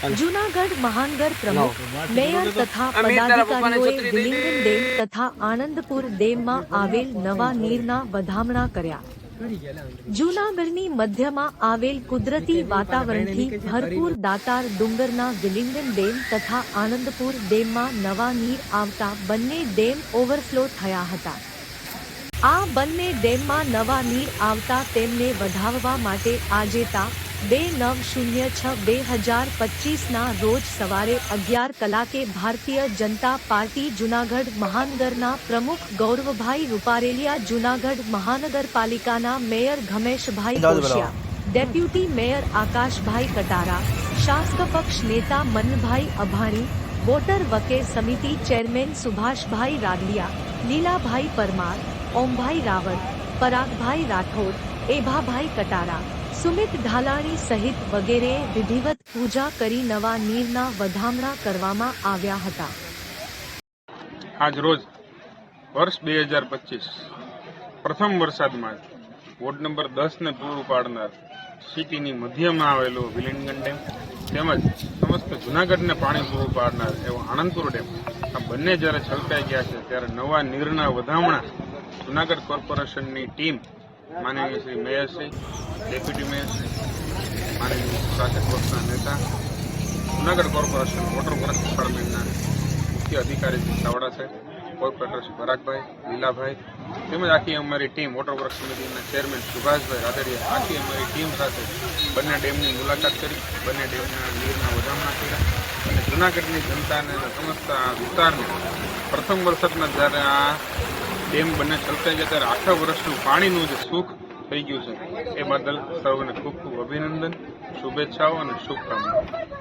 જૂનાગઢ મહાનગર પ્રમુખ મેયર તથા પદાધિકારીઓએ. વિલિંગડન ડેમ તથા આનંદપુર ડેમમાં આવેલ નવા નીરના વધામણા કર્યા. જૂનાગઢની મધ્યમાં આવેલ કુદરતી વાતાવરણથી ભરપૂર દાતાર ડુંગરના વિલિંગન ડેમ તથા આનંદપુર ડેમમાં નવા નીર આવતા બંને ડેમ ઓવરફ્લો થયા હતા. આ બંને ડેમમાં નવા નીર આવતા તેમને વધાવવા માટે આજે તા બે નવ શૂન્ય છ બે હજાર પચીસના રોજ સવારે અગિયાર કલાકે ભારતીય જનતા પાર્ટી જૂનાગઢ મહાનગરના પ્રમુખ ગૌરવભાઈ રૂપારેલિયા જૂનાગઢ મહાનગરપાલિકાના mayor Ghameshbhai Koshiya deputy mayor Akashbhai Katara શાસક પક્ષ નેતા મનભાઈ અભાણી વોટર વકે સમિતિ ચેરમેન સુભાષભાઈ રાદડિયા લીલાભાઈ પરમાર ઓમભાઈ રાવળ પરાગભાઈ રાઠોડ એભાભાઈ કટારા સુમિત ઢાલાણી સહિત વગેરે વિધિવત પૂજા કરી નવા નીરના વધામણા કરવામાં આવ્યા હતા. આજ રોજ વર્ષ બે હજાર પચીસ, પ્રથમ વરસાદમાં વોર્ડ નંબર દસ ને પૂરું પાડનાર સિટીની મધ્યમાં આવેલો વિલિંગન ડેમ તેમજ સમસ્ત જુનાગઢને પાણી પૂરું પાડનાર એવો આણંદપુર ડેમ, આ બંને જ્યારે છલકાઈ ગયા છે, ત્યારે નવા નીરના વધામણા જુનાગઢ કોર્પોરેશનની ટીમ માનનીય શ્રી મેયરશ્રી ડેપ્યુટી મેયરશ્રી માનનીય શાસક પક્ષના નેતા જુનાગઢ કોર્પોરેશન વોટર વર્ક ડિપાર્ટમેન્ટના મુખ્ય અધિકારી શ્રી ચાવડા સાહેબ કોર્પોરેટર શ્રી પરાગભાઈ લીલાભાઈ, તેમજ આખી અમારી ટીમ વોટર વર્ક સમિતિના ચેરમેન સુભાષભાઈ રાદડિયા, આખી અમારી ટીમ સાથે બંને ડેમની મુલાકાત કરી, બંને ડેમના નીરના વધામણા કર્યા અને જૂનાગઢની જનતાને સમસ્ત વિસ્તારને પ્રથમ વરસાદમાં જ્યારે આ ડેમ બંને છલકાઈ જતા આખા વર્ષનું પાણીનું જે સુખ થઈ ગયું છે, એ બદલ સૌને ખૂબ ખૂબ અભિનંદન, શુભેચ્છાઓ અને શુભકામનાઓ.